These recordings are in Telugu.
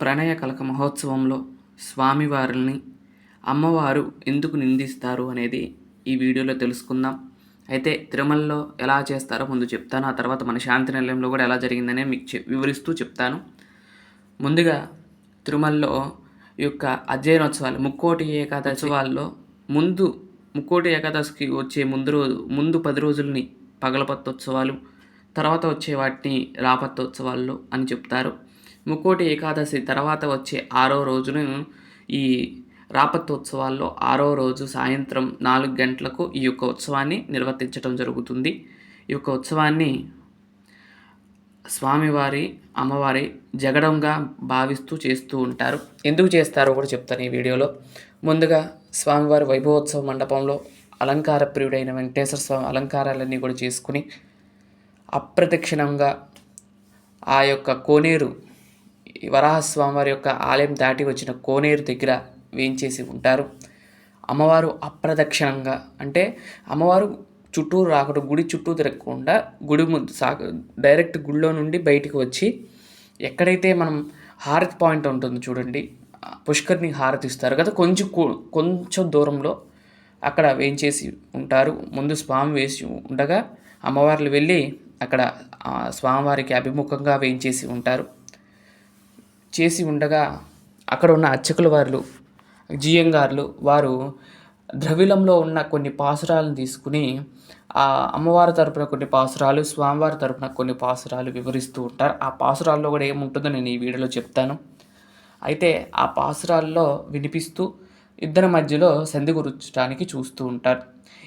ప్రణయ కలక మహోత్సవంలో స్వామివారిని అమ్మవారు ఎందుకు నిందిస్తారు అనేది ఈ వీడియోలో తెలుసుకుందాం. అయితే తిరుమలలో ఎలా చేస్తారో ముందు చెప్తాను. ఆ తర్వాత మన శాంతి నిలయంలో కూడా ఎలా జరిగిందనే మీకు చె- వివరిస్తూ చెప్తాను. ముందుగా తిరుమలలో ఈ యొక్క అధ్యయనోత్సవాలు ముక్కోటి ఏకాదశివాల్లో ముందు ముక్కోటి ఏకాదశికి వచ్చే ముందు రోజు ముందు పది రోజుల్ని పగలపత్తోత్సవాలు తర్వాత వచ్చే వాటిని రాపత్తోత్సవాలు అని చెప్తారు. ముక్కోటి ఏకాదశి తర్వాత వచ్చే ఆరో రోజును ఈ రాపత్తోత్సవాల్లో ఆరో రోజు సాయంత్రం నాలుగు గంటలకు ఈ యొక్క ఉత్సవాన్ని నిర్వర్తించడం జరుగుతుంది. ఈ యొక్క ఉత్సవాన్ని స్వామివారి అమ్మవారి జగడంగా భావిస్తూ చేస్తూ ఉంటారు. ఎందుకు చేస్తారో కూడా చెప్తాను ఈ వీడియోలో. ముందుగా స్వామివారి వైభవోత్సవ మండపంలో అలంకార ప్రియుడైన వెంకటేశ్వర స్వామి అలంకారాలన్నీ కూడా చేసుకుని అప్రదక్షిణంగా ఆ యొక్క కోనేరు ఈ వరాహస్వామి వారి యొక్క ఆలయం దాటి వచ్చిన కోనేరు దగ్గర వేయించేసి ఉంటారు. అమ్మవారు అప్రదక్షిణంగా అంటే అమ్మవారు చుట్టూరు రాకుండా గుడి చుట్టూ తిరగకుండా గుడి ముందు సా డైరెక్ట్ గుడిలో నుండి బయటికి వచ్చి ఎక్కడైతే మనం హారతి పాయింట్ ఉంటుంది చూడండి పుష్కర్ని హారతి ఇస్తారు కదా కొంచెం కొంచెం దూరంలో అక్కడ వేయించేసి ఉంటారు. ముందు స్వామి వేసి ఉండగా అమ్మవార్లు వెళ్ళి అక్కడ స్వామివారికి అభిముఖంగా వేయించేసి ఉంటారు. చేసి ఉండగా అక్కడ ఉన్న అర్చకుల వారు జియంగార్లు వారు ద్రవిలంలో ఉన్న కొన్ని పాసురాలను తీసుకుని ఆ అమ్మవారి తరపున కొన్ని పాసురాలు స్వామివారి తరపున కొన్ని పాసురాలు వివరిస్తూ ఉంటారు. ఆ పాసురాల్లో కూడా ఏముంటుందో నేను ఈ వీడియోలో చెప్తాను. అయితే ఆ పాసురాల్లో వినిపిస్తూ ఇద్దరి మధ్యలో సంధి గురించడానికి చూస్తూ ఉంటారు.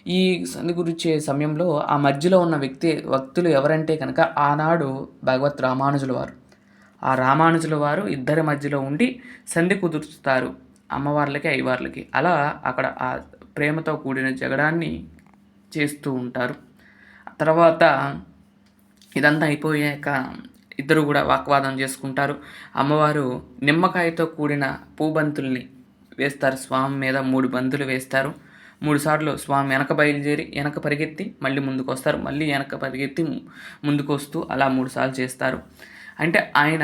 ఈ సంధి గురించే సమయంలో ఆ మధ్యలో ఉన్న వ్యక్తి వ్యక్తులు ఎవరంటే కనుక ఆనాడు భగవత్ రామానుజుల వారు. ఆ రామానుజుల వారు ఇద్దరి మధ్యలో ఉండి సంధి కుదురుస్తారు అమ్మవార్లకి అయ్యవార్లకి. అలా అక్కడ ఆ ప్రేమతో కూడిన జగడాన్ని చేస్తూ ఉంటారు. తర్వాత ఇదంతా అయిపోయాక ఇద్దరు కూడా వాగ్వాదం చేసుకుంటారు. అమ్మవారు నిమ్మకాయతో కూడిన పూబంతుల్ని వేస్తారు. స్వామి మీద మూడు బంతులు వేస్తారు. మూడుసార్లు స్వామి వెనక బయలుదేరి వెనక పరిగెత్తి మళ్ళీ ముందుకు వస్తారు మళ్ళీ వెనక పరిగెత్తి ముందుకు వస్తూ అలా మూడుసార్లు చేస్తారు. అంటే ఆయన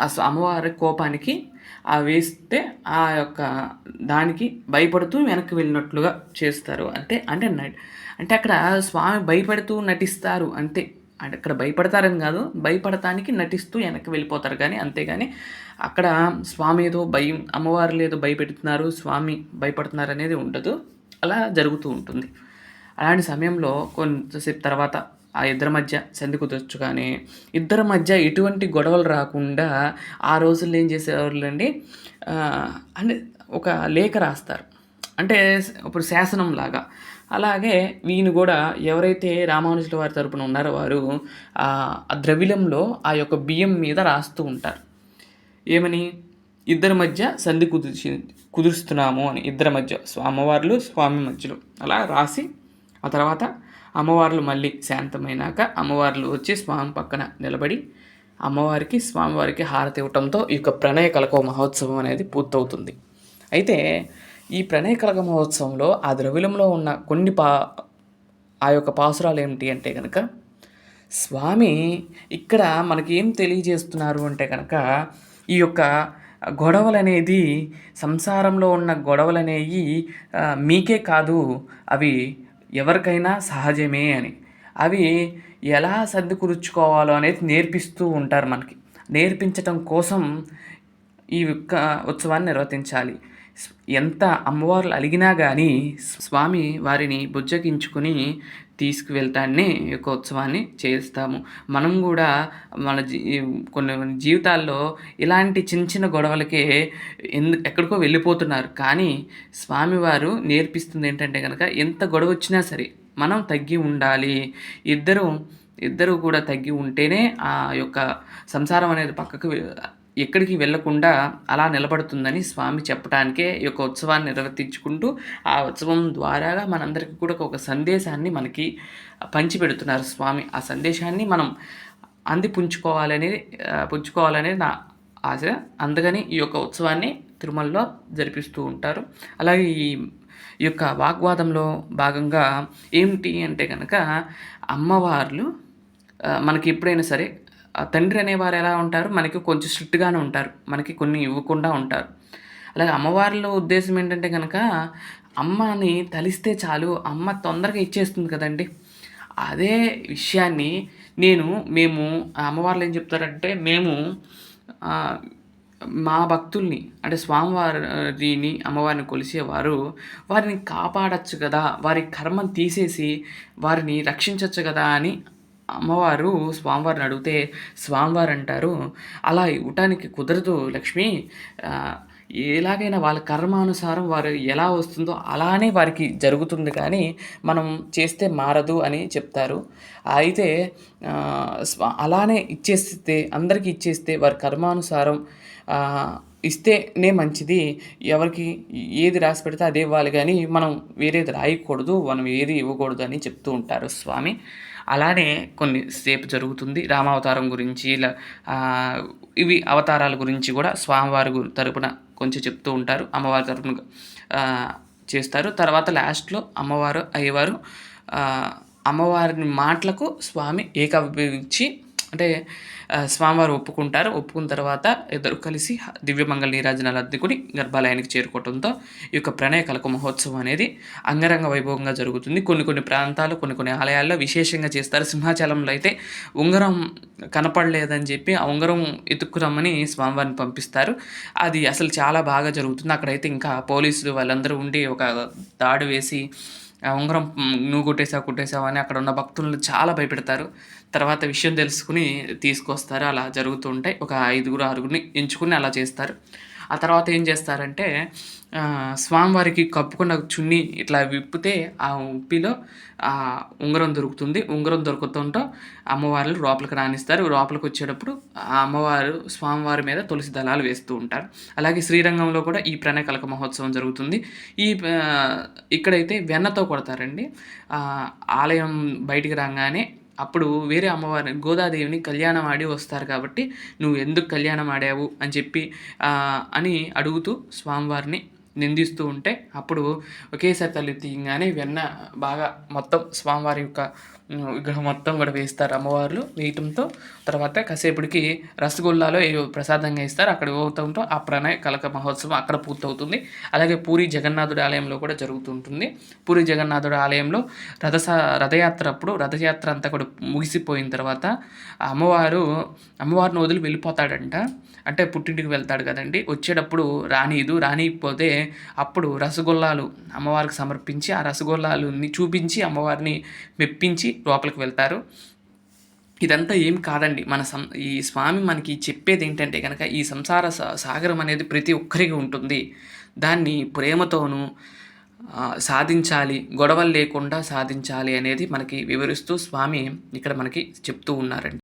ఆ అమ్మవారి కోపానికి ఆ వేస్తే ఆ యొక్క దానికి భయపడుతూ వెనక్కి వెళ్ళినట్లుగా చేస్తారు. అంటే అంటే అంటే అక్కడ స్వామి భయపడుతూ నటిస్తారు. అంతే అంటే అక్కడ భయపడతారని కాదు భయపడటానికి నటిస్తూ వెనక్కి వెళ్ళిపోతారు. కానీ అంతేగాని అక్కడ స్వామి ఏదో భయం అమ్మవారు ఏదో భయపెడుతున్నారు స్వామి భయపడుతున్నారు అనేది ఉండదు. అలా జరుగుతూ ఉంటుంది. అలాంటి సమయంలో కొంతసేపు తర్వాత ఆ ఇద్దరి మధ్య సంధి కుదరచ్చు కానీ ఇద్దరి మధ్య ఎటువంటి గొడవలు రాకుండా ఆ రోజుల్లో ఏం చేసేవాళ్ళు అండి అంటే ఒక లేఖ రాస్తారు. అంటే ఇప్పుడు శాసనం లాగా అలాగే వీని కూడా ఎవరైతే రామానుజుల వారి తరపున ఉన్నారో వారు ఆ ఆ ద్రవిలంలో ఆ యొక్క బియ్యం మీద రాస్తూ ఉంటారు. ఏమని? ఇద్దరి మధ్య సంధి కుదిర్చి కుదురుస్తున్నాము అని. ఇద్దరి మధ్య స్వామివార్లు అమ్మవార్లు స్వామి మధ్యలో. అలా రాసి ఆ తర్వాత అమ్మవార్లు మళ్ళీ శాంతమైనాక అమ్మవార్లు వచ్చి స్వామి పక్కన నిలబడి అమ్మవారికి స్వామివారికి హారతి ఇవ్వటంతో ఈ యొక్క ప్రణయ కలక మహోత్సవం అనేది పూర్తవుతుంది. అయితే ఈ ప్రణయ కలక మహోత్సవంలో ఆ ద్రవ్యంలో ఉన్న కొన్ని పా ఆ యొక్క పాసురాలు ఏమిటి అంటే కనుక స్వామి ఇక్కడ మనకి ఏం తెలియజేస్తున్నారు అంటే కనుక ఈ యొక్క గొడవలు అనేది సంసారంలో ఉన్న గొడవలనేవి మీకే కాదు అవి ఎవరికైనా సహజమే అని. అవి ఎలా సర్దుకూర్చుకోవాలో అనేది నేర్పిస్తూ ఉంటారు మనకి. నేర్పించటం కోసం ఈ యొక్క ఉత్సవాన్ని నిర్వర్తించాలి ఎంత అమ్మవార్లు అలిగినా కానీ స్వామి వారిని బుజ్జగించుకుని తీసుకువెళ్తానే ఈ యొక్క ఉత్సవాన్ని చేస్తాము. మనం కూడా మన జీ కొన్ని జీవితాల్లో ఇలాంటి చిన్న చిన్న గొడవలకే ఎందు ఎక్కడికో వెళ్ళిపోతున్నారు. కానీ స్వామివారు నేర్పిస్తుంది ఏంటంటే కనుక ఎంత గొడవ వచ్చినా సరే మనం తగ్గి ఉండాలి. ఇద్దరు ఇద్దరు కూడా తగ్గి ఉంటేనే ఆ యొక్క సంసారం అనేది పక్కకు ఎక్కడికి వెళ్ళకుండా అలా నిలబడుతుందని స్వామి చెప్పడానికే ఈ యొక్క ఉత్సవాన్ని నిర్వర్తించుకుంటూ ఆ ఉత్సవం ద్వారాగా మనందరికీ కూడా ఒక సందేశాన్ని మనకి పంచిపెడుతున్నారు స్వామి. ఆ సందేశాన్ని మనం అంది పుంజుకోవాలని పుంజుకోవాలనేది నా ఆశ. అందుకని ఈ యొక్క ఉత్సవాన్ని తిరుమలలో జరిపిస్తూ ఉంటారు. అలాగే ఈ ఈ యొక్క వాగ్వాదంలో భాగంగా ఏమిటి అంటే కనుక అమ్మవార్లు మనకి ఎప్పుడైనా సరే తండ్రి అనేవారు ఎలా ఉంటారు? మనకి కొంచెం స్ట్రిక్ట్గానే ఉంటారు. మనకి కొన్ని ఇవ్వకుండా ఉంటారు. అలాగే అమ్మవారిలో ఉద్దేశం ఏంటంటే కనుక అమ్మని తలిస్తే చాలు అమ్మ తొందరగా ఇచ్చేస్తుంది కదండి. అదే విషయాన్ని నేను మేము అమ్మవార్లు ఏం చెప్తారంటే మేము మా భక్తుల్ని అంటే స్వామివారిని అమ్మవారిని కొలిసేవారు వారిని కాపాడచ్చు కదా వారి కర్మం తీసేసి వారిని రక్షించవచ్చు కదా అని అమ్మవారు స్వామివారిని అడిగితే స్వామివారు అంటారు అలా ఇవ్వటానికి కుదరదు లక్ష్మి. ఎలాగైనా వాళ్ళ కర్మానుసారం వారు ఎలా వస్తుందో అలానే వారికి జరుగుతుంది కానీ మనం చేస్తే మారదు అని చెప్తారు. అయితే అలానే ఇచ్చేస్తే అందరికీ ఇచ్చేస్తే వారి కర్మానుసారం ఇస్తేనే మంచిది. ఎవరికి ఏది రాసి పెడితే అదే ఇవ్వాలి కానీ మనం వేరేది రాయకూడదు మనం ఏది ఇవ్వకూడదు అని చెప్తూ ఉంటారు స్వామి. అలానే కొన్ని సేపు జరుగుతుంది. రామావతారం గురించి ఇలా ఇవి అవతారాల గురించి కూడా స్వామివారి తరపున కొంచెం చెప్తూ ఉంటారు. అమ్మవారి తరపున చేస్తారు. తర్వాత లాస్ట్లో అమ్మవారు అయ్యవారు అమ్మవారిని అమ్మవారి మాటలకు స్వామి ఏకాభించి అంటే స్వామివారు ఒప్పుకుంటారు. ఒప్పుకున్న తర్వాత ఇద్దరు కలిసి దివ్యమంగళ నీరాజనాలు అద్దుకుని గర్భాలయానికి చేరుకోవడంతో ఈ యొక్క ప్రణయ కలక మహోత్సవం అనేది అంగరంగ వైభవంగా జరుగుతుంది. కొన్ని కొన్ని ప్రాంతాలు కొన్ని కొన్ని ఆలయాల్లో విశేషంగా చేస్తారు. సింహాచలంలో అయితే ఉంగరం కనపడలేదని చెప్పి ఆ ఉంగరం ఎత్తుక్కురమ్మని స్వామివారిని పంపిస్తారు. అది అసలు చాలా బాగా జరుగుతుంది. అక్కడైతే ఇంకా పోలీసులు వాళ్ళందరూ ఉండి ఒక దాడి వేసి ఆ ఉంగరం నువ్వు కొట్టేసావు కొట్టేసావు అని అక్కడ ఉన్న భక్తులను చాలా భయపెడతారు. తర్వాత విషయం తెలుసుకుని తీసుకొస్తారు. అలా జరుగుతుంటాయి ఒక ఐదుగురు ఆరుగురిని ఎంచుకుని అలా చేస్తారు. ఆ తర్వాత ఏం చేస్తారంటే స్వామివారికి కప్పుకున్న చున్నీ ఇట్లా విప్పితే ఆ ఉప్పిలో ఆ ఉంగరం దొరుకుతుంది. ఉంగరం దొరుకుతుంటో అమ్మవార్లు లోపలికి రాణిస్తారు. లోపలికి వచ్చేటప్పుడు ఆ అమ్మవారు స్వామివారి మీద తులసి దళాలు వేస్తూ ఉంటారు. అలాగే శ్రీరంగంలో కూడా ఈ ప్రణకలక మహోత్సవం జరుగుతుంది. ఈ ఇక్కడైతే వెన్నతో కొడతారండి. ఆలయం బయటికి రాగానే అప్పుడు వేరే అమ్మవారిని గోదాదేవిని కళ్యాణం ఆడి వస్తారు కాబట్టి నువ్వు ఎందుకు కళ్యాణం ఆడావు అని చెప్పి అని అడుగుతూ స్వామివారిని నిందిస్తూ ఉంటే అప్పుడు ఒకేసారి తల్లి తీయగానే వెన్న బాగా మొత్తం స్వామివారి యొక్క విగ్రహం మొత్తం కూడా వేస్తారు అమ్మవార్లు వేయటంతో. తర్వాత కాసేపటికి రసగుల్లాలో ఏవో ప్రసాదంగా ఇస్తారు అక్కడ ఇవ్వటంతో ఆ ప్రణయ కలక మహోత్సవం అక్కడ పూర్తవుతుంది. అలాగే పూరి జగన్నాథుడి ఆలయంలో కూడా జరుగుతుంటుంది. పూరి జగన్నాథుడి ఆలయంలో రథస రథయాత్ర అప్పుడు రథయాత్ర అంతా కూడా ముగిసిపోయిన తర్వాత ఆ అమ్మవారు అమ్మవారిని వదిలి వెళ్ళిపోతాడంట. అంటే పుట్టింటికి వెళ్తాడు కదండి. వచ్చేటప్పుడు రానీదు. రానిపోతే అప్పుడు రసగుల్లాలు అమ్మవారికి సమర్పించి ఆ రసగుల్లాలు చూపించి అమ్మవారిని మెప్పించి లోపలికి వెళ్తారు. ఇదంతా ఏం కాదండి. మన సం ఈ స్వామి మనకి చెప్పేది ఏంటంటే కనుక ఈ సంసార సా- సాగరం అనేది ప్రతి ఒక్కరికి ఉంటుంది. దాన్ని ప్రేమతోనూ సాధించాలి గొడవలు లేకుండా సాధించాలి అనేది మనకి వివరిస్తూ స్వామి ఇక్కడ మనకి చెప్తూ ఉన్నారండి.